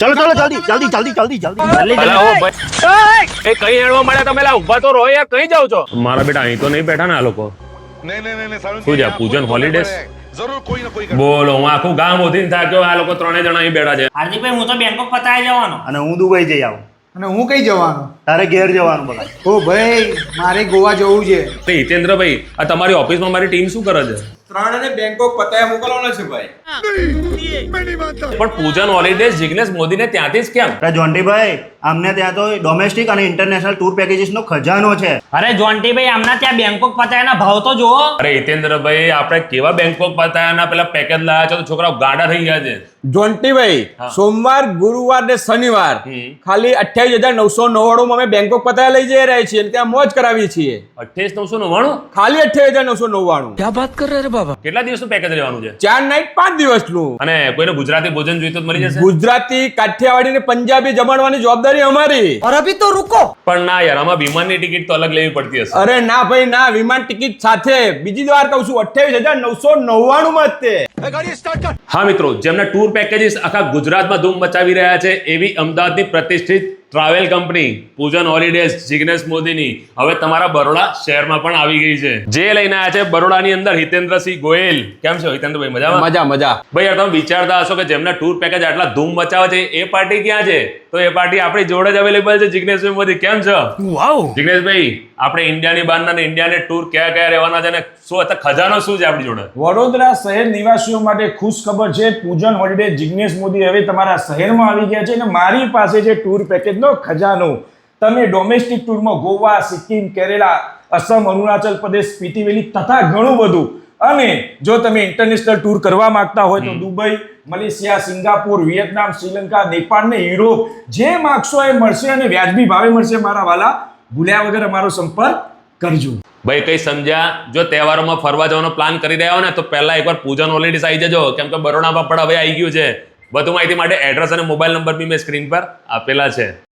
ચાલો ચાલો જલ્દી જલ્દી જલ્દી જલ્દી જલ્દી. જલ્દી. એ કઈ હેડવા મળ્યા તમે? લા ઊભા તો રહો યાર કઈ જાવ છો. મારા બેટા અહીં તો નહીં બેઠા ને આ લોકો. શું છે પૂજન હોલિડેસ જરૂર કોઈ ને કોઈ બોલો હું આખું ગામ ઓધીને થાક્યો આ લોકો ત્રણે જણા અહીં બેઠા છે. હાર્દિકભાઈ હું તો બેંકોક પતાવી જવાનો. અને હું દુબઈ જઈ આવું. અને હું કઈ જવાનો? તારે ઘેર જવાનું બધા ઓ ભાઈ મારે ગોવા જવું છે. હિતેન્દ્રભાઈ આ તમારી ઓફિસમાં મારી ટીમ શું કરે છે? ત્રણને બેંકોક પતાયા મોકલવાનો છે ભાઈ. પણ પૂજન હોલિડેઝ જિગ્નેશ મોદીને ત્યાંથી જ કેમ? અરે જોન્ટીભાઈ અમને ત્યાં તો ડોમેસ્ટિક અને ઇન્ટરનેશનલ ટૂર પેકેજીસનો ખજાનો છે. અરે જોન્ટીભાઈ આમના ત્યાં બેંકોક પતાયાના ભાવ તો જુઓ. અરે હિતેન્દ્રભાઈ આપણે કેવા બેંકોક પતાયાના? પેલા પેકેજ લાયા છો તો છોકરાઓ ગાડા થઈ ગયા છે. જોન્ટીભાઈ સોમવાર ગુરુવાર ને શનિવાર. ખાલી અઠ્યાવીસ હજાર નવસો નવ્વાણું અમે બેંકોક પતાયા લઈ જઈ રહ્યા છીએ ત્યાં મોજ કરાવીએ છીએ. અઠ્યાવીસ નવસો નવ્વાણું? ખાલી અઠ્યાવીસ હજાર નવસો નવ્વાણું. કેટલા દિવસનું પેકેજ લેવાનું છે? ચાર નાઇટ પાંચ દિવસનું. અને કોઈને ગુજરાતી ભોજન જોઈતું તો મળી જશે? ગુજરાતી કાઠિયાવાડી ને પંજાબી જમાડવાની જવાબદારી અમારી. પણ ના યાર આમાં વિમાનની ટિકિટ તો અલગ લેવી પડતી હશે. અરે ના ભાઈ ના વિમાન ટિકિટ સાથે. બીજી વાર કહું છું અઠ્યાવીસ હજાર નવસો નવ્વાણું માં તે. હા મિત્રો જેમના ટૂર પેકેજીસ આખા ગુજરાતમાં ધૂમ મચાવી રહ્યા છે એવી અમદાવાદની પ્રતિષ્ઠિત travel company Pujan holidays Jignesh મોદીની. હવે તમારા બરોડા શહેરમાં પણ આવી ગઈ છે. જે લઈને આવ્યા છે બરોડાની અંદર હિતેન્દ્રસિંહ ગોયલ. કેમ છો હિતેન્દ્રભાઈ મજામાં? મજા મજા. ભાઈ યાર તમે વિચારતા હશો કે જેમના ટૂર પેકેજ આટલા ધૂમ મચાવે છે એ પાર્ટી ક્યાં છે? તો એ પાર્ટી આપણી જોડે જ અવેલેબલ છે જિગ્નેશભાઈ મોદી. કેમ છો? જિગ્નેશભાઈ આપણે ઇન્ડિયાની બહારના અને ઇન્ડિયાને ટૂર કયા કયા રહેવાના છે ને શું અત્યારે ખજાનો શું છે આપણી જોડે? વડોદરા શહેર નિવાસીઓ માટે ખુશ ખબર છે પૂજન હોલિડે જિગ્નેશ મોદી હવે તમારા શહેરમાં આવી ગયા છે અને મારી પાસે જે ટૂર પેકેજનો ખજાનો. તમે ડોમેસ્ટિક ટૂરમાં ગોવા સિક્કિમ કેરેલા અસમ અરુણાચલ પ્રદેશ સ્પીતિવેલી તથા ઘણું બધું. અને જો તમે ઇન્ટરનેશનલ ટૂર કરવા માંગતા હોય તો Dubai Malaysia Singapore Vietnam Sri Lanka Nepal ને યુરોપ જે માગશો એ મળશે અને વ્યાજબી ભાવે મળશે મારા વાલા. ભૂલ્યા વગર અમારો સંપર્ક કરજો. ભાઈ કઈ સમજ્યા? જો તહેવારોમાં ફરવા જવાનો પ્લાન કરી રહ્યા હો ને તો પહેલા એકવાર પૂજન ઓલરેડી આવી જજો. કેમ કે બરોડામાં પણ હવે આવી ગયું છે. વધુ માહિતી માટે એડ્રેસ અને મોબાઈલ નંબર બી મેં સ્ક્રીન પર આપેલા છે.